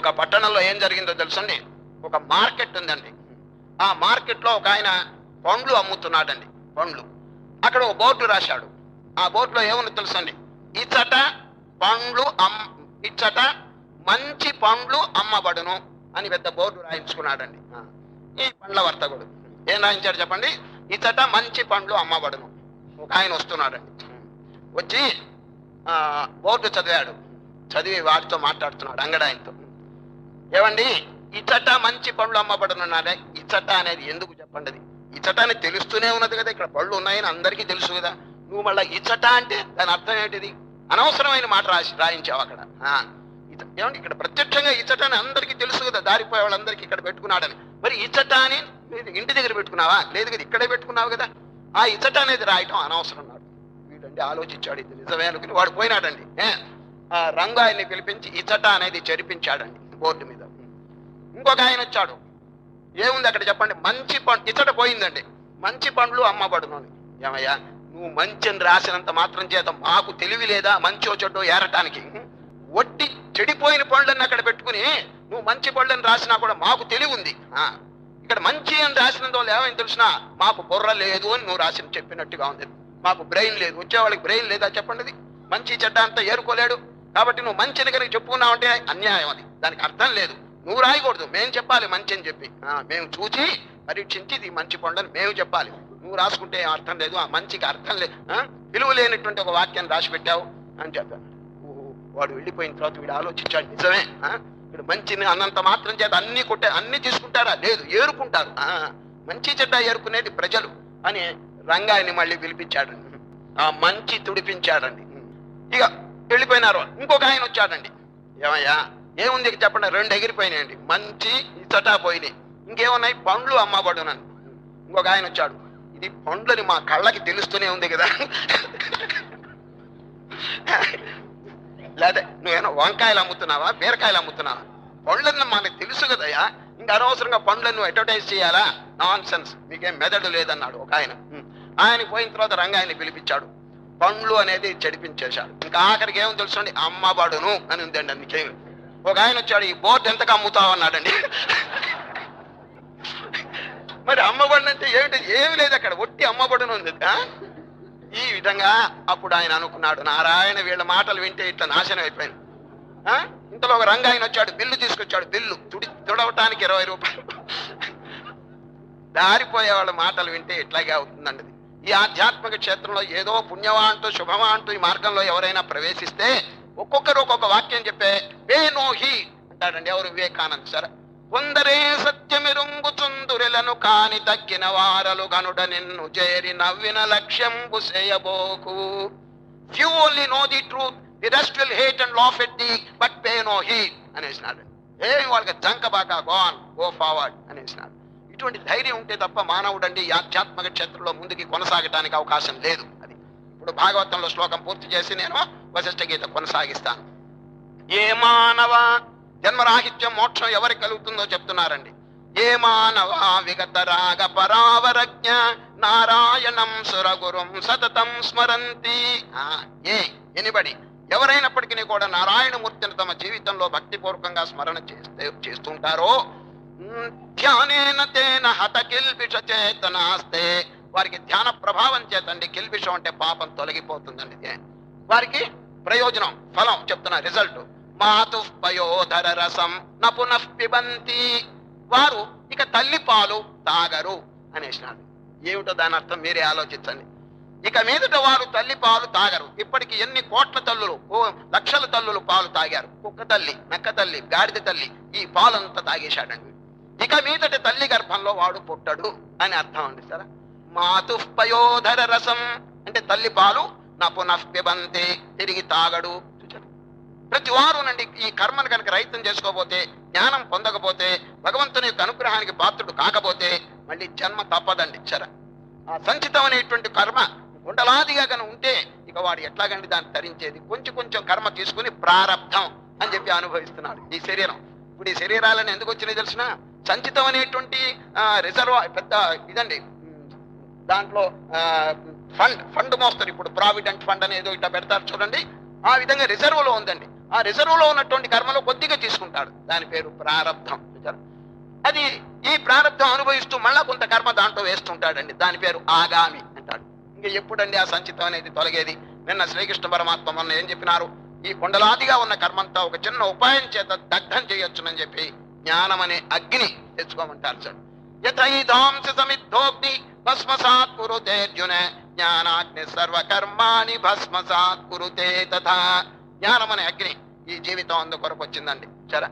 ఒక పట్టణంలో ఏం జరిగిందో తెలుసండి? ఒక మార్కెట్ ఉందండి. ఆ మార్కెట్లో ఒక ఆయన పండ్లు అమ్ముతున్నాడండి పండ్లు. అక్కడ ఒక బోర్డు రాశాడు. ఆ బోర్డులో ఏముంది తెలుసండి? ఇచ్చట పండ్లు అమ్ ఇచ్చట మంచి పండ్లు అమ్మబడును అని పెద్ద బోర్డు రాయించుకున్నాడండి. ఈ పండ్ల వర్తకుడు. ఏం రాయించాడు చెప్పండి? ఇచ్చట మంచి పండ్లు అమ్మబడును. ఒక ఆయన వస్తున్నాడండి. వచ్చి ఆ, బోర్డు చదివాడు. చదివి వాడితో మాట్లాడుతున్నాడు అంగడాయనతో ఏమండి ఇచ్చట మంచి పళ్ళు అమ్మబడునున్నారే? ఇచ్చట అనేది ఎందుకు చెప్పండి ఇచ్చట అనేది తెలుస్తూనే ఉన్నది కదా ఇక్కడ పళ్ళు ఉన్నాయని అందరికీ తెలుసు కదా. నువ్వు మళ్ళీ ఇచ్చట అంటే దాని అర్థం ఏంటిది? అనవసరమైన మాట రాసి రాయించావు అక్కడ. ఆ, ఏమండి ఇక్కడ ప్రత్యక్షంగా ఇచ్చట అని అందరికీ తెలుసు కదా దారిపోయే వాళ్ళందరికీ ఇక్కడ పెట్టుకున్నాడని. మరి ఇచ్చట అని ఇంటి దగ్గర పెట్టుకున్నావా? లేదు కదా ఇక్కడే పెట్టుకున్నావు కదా. ఆ ఇచ్చట అనేది రాయటం అనవసరం నాడు. వీడండి ఆలోచించాడు ఇది నిజమే అనుకుని వాడు పోయినాడండి. ఆ రంగు ఆయన్ని పిలిపించి ఇచ్చట అనేది చెరిపించాడండి. బోర్డు మీద. ఇంకొక ఆయన వచ్చాడు. ఏముంది అక్కడ చెప్పండి? మంచి పండు ఇచ్చట పోయిందండి. మంచి పండ్లు అమ్మబడును అని. ఏమయ్యా నువ్వు మంచి అని రాసినంత మాత్రం చేత మాకు తెలివి లేదా? మంచో చెడ్డో ఏరటానికి. ఒట్టి చెడిపోయిన పండ్లను అక్కడ పెట్టుకుని నువ్వు మంచి పళ్ళని రాసినా కూడా మాకు తెలివి ఉంది. ఆ, ఇక్కడ మంచి అని రాసినందు వాళ్ళు ఏమైనా తెలిసినా? మాకు బుర్ర లేదు అని నువ్వు రాసిన చెప్పినట్టుగా ఉంది. మాకు బ్రెయిన్ లేదు. వచ్చేవాళ్ళకి బ్రెయిన్ లేదా చెప్పండి మంచి చెడ్డ అంతా ఏరుకోలేడు. కాబట్టి నువ్వు మంచిని కనుక చెప్పుకున్నావంటే అన్యాయం అది. దానికి అర్థం లేదు. నువ్వు రాయకూడదు. మేము చెప్పాలి మంచి అని చెప్పి. మేము చూచి పరీక్షించి ఇది మంచి పండు అని మేము చెప్పాలి. నువ్వు రాసుకుంటే ఏం అర్థం లేదు. ఆ మంచికి అర్థం లేదు. విలువ లేనటువంటి ఒక వాక్యాన్ని రాసి పెట్టావు అని చెప్పాను. వాడు వెళ్ళిపోయిన తర్వాత వీడు ఆలోచించాడు. నిజమే. ఆ? వీడు మంచిని అన్నంత మాత్రం చేత అన్ని కొట్టే అన్ని తీసుకుంటారా లేదు ఏరుకుంటారు ఆ, మంచి చెడ్డ ఏరుకునేది ప్రజలు అని రంగాయని మళ్ళీ పిలిపించాడండి. ఆ మంచి తుడిపించాడండి. ఇక వెళ్ళిపోయినారు. ఇంకొక ఆయన వచ్చాడండి. ఏమయ్యా? ఏముంది చెప్పండి రెండు ఎగిరిపోయినాయండి. మంచి ఇచ్చటా పోయినాయి. ఇంకేమున్నాయి? పండ్లు అమ్మబడునని ఇంకొక ఆయన వచ్చాడు. ఇది పండ్లని మా కళ్ళకి తెలుస్తూనే ఉంది కదా. లేదా నువ్వేమో వంకాయలు అమ్ముతున్నావా? బీరకాయలు అమ్ముతున్నావా? పండ్లని మనకు తెలుసు కదయ్యా. ఇంకా అనవసరంగా పండ్లను నువ్వు అడ్వర్టైజ్ చేయాలా? నాన్ సెన్స్ మీకేం మెదడు లేదన్నాడు ఒక ఆయన. ఆయన పోయిన తర్వాత రంగాయన్ని పిలిపించాడు. పండ్లు అనేది చెడిపించేశాడు. ఇంకా ఆఖరికి ఏమో తెలుసండి అమ్మబడును అని ఉందండి అందుకేమి ఒక ఆయన వచ్చాడు ఈ బోర్డు ఎంతకు అమ్ముతావు? అన్నాడండి. మరి అమ్మబడిన అంటే ఏమిటి? ఏమి లేదు అక్కడ. ఒట్టి అమ్మబడిన ఉంది. ఈ విధంగా అప్పుడు ఆయన అనుకున్నాడు నారాయణ వీళ్ళ మాటలు వింటే ఇట్లా నాశనం అయిపోయింది. ఆ? ఇంతలో ఒక రంగు ఆయన వచ్చాడు బిల్లు తీసుకొచ్చాడు బిల్లు. తుడి తుడవటానికి ఇరవై రూపాయలు. దారిపోయే వాళ్ళ మాటలు వింటే ఇట్లాగే అవుతుందండి ఈ ఆధ్యాత్మిక క్షేత్రంలో ఏదో పుణ్యమా అంటూ శుభమా అంటూ ఈ మార్గంలో ఎవరైనా ప్రవేశిస్తే ఒక్కొక్కరు ఒక్కొక్క వాక్యం చెప్పే వే నో హీ అంటాడండి ఎవరు? వివేకానంద్ సార్. కొందరే సత్యమిరుంగుచుందురెలను కాని తగ్గిన వారలు గనుడ నిన్ను చేరి నవ్విన లక్ష్యంబు చేయబోకు few only know the truth the rest will hate and laugh at the but pay no he అనేసినాడు. ఏమి వాళ్ళకి జంకబాక గోన్ గో ఫార్వర్డ్ అనేసినాడు. ఇటువంటి ధైర్యం ఉంటే తప్ప మానవుడండి ఈ ఆధ్యాత్మిక క్షేత్రంలో ముందుకి కొనసాగటానికి అవకాశం లేదు అది. ఇప్పుడు భాగవతంలో శ్లోకం పూర్తి చేసి నేను వశిష్ఠ గీత కొనసాగిస్తాను. ఏ మానవ జన్మరాహిత్యం మోక్షం ఎవరికి కలుగుతుందో చెప్తున్నారండి. ఏ మానవ విగత రాగ పరావరజ్ఞ నారాయణం సురగురుం సతతం స్మరంతి. ఏ ఎనిబడి ఎవరైనప్పటికీ కూడా నారాయణమూర్తిని తమ జీవితంలో భక్తిపూర్వకంగా స్మరణ చేస్తే చేస్తుంటారో? ధ్యానేన తేన హత కిల్బిష చేతనాస్తే. వారికి ధ్యాన ప్రభావం చేతండి. కిల్బిషం అంటే పాపం తొలగిపోతుందండి. వారికి ప్రయోజనం ఫలం చెప్తున్న రిజల్ట్ మాతు పయోధర రసం నపునః పిబంతి వారు ఇక తల్లి పాలు తాగరు అనేసినాడు ఏమిటో దాని అర్థం మీరే ఆలోచించండి. ఇక మీదట వారు తల్లి పాలు తాగరు. ఇప్పటికి ఎన్ని కోట్ల తల్లులు ఓ లక్షల తల్లులు పాలు తాగారు. కుక్క తల్లి నక్క తల్లి గాడిద తల్లి ఈ పాలంతా తాగేశాడండి. ఇక మీదట తల్లి గర్భంలో వాడు పుట్టడు అని అర్థం అండి సరే? మాతు పయోధర రసం అంటే తల్లి పాలు నా పునఃపిబంతే తిరిగి తాగడు చూచారు ప్రతి వారునండి ఈ కర్మను కనుక రైతం చేసుకోపోతే జ్ఞానం పొందకపోతే భగవంతుని యొక్క అనుగ్రహానికి పాత్రుడు కాకపోతే మళ్ళీ జన్మ తప్పదండి చర. ఆ సంచితం అనేటువంటి కర్మ ఉండలాదిగా కనుక ఉంటే ఇక వాడు ఎట్లాగండి దాన్ని ధరించేది కొంచెం కొంచెం కర్మ తీసుకుని ప్రారంధం అని చెప్పి అనుభవిస్తున్నాడు ఈ శరీరం. ఇప్పుడు ఈ శరీరాలను ఎందుకు వచ్చినాయి తెలిసిన? సంచితం అనేటువంటి రిజర్వ్ పెద్ద ఇదండి దాంట్లో ఫండ్ ఫండ్ మోస్తారు. ఇప్పుడు ప్రావిడెంట్ ఫండ్ అనేది ఇట్లా పెడతారు చూడండి. ఆ విధంగా రిజర్వ్లో ఉందండి. ఆ రిజర్వ్లో ఉన్నటువంటి కర్మలో కొద్దిగా తీసుకుంటాడు దాని పేరు ప్రారంధం అది ఈ ప్రారంధం అనుభవిస్తూ మళ్ళా కొంత కర్మ దాంట్లో వేస్తుంటాడండి. దాని పేరు ఆగామి అంటాడు. ఇంకా ఎప్పుడండి ఆ సంచితం అనేది తొలగేది? నిన్న శ్రీకృష్ణ పరమాత్మ మొన్న ఏం చెప్పినారు? ఈ కొండలాదిగా ఉన్న కర్మంతా ఒక చిన్న ఉపాయం చేత దగ్ధం చేయొచ్చునని చెప్పి జ్ఞానం అనే అగ్ని తెచ్చుకోమంటారు సార్. యథైధాంస సమిద్ధోగ్ని భస్మసాత్ కురుతేర్జున జ్ఞానాగ్ని సర్వకర్మాణి భస్మసాత్ కురుతే తథా జ్ఞానం అనే అగ్ని ఈ జీవితం అందుకొరకు వచ్చిందండి. సరే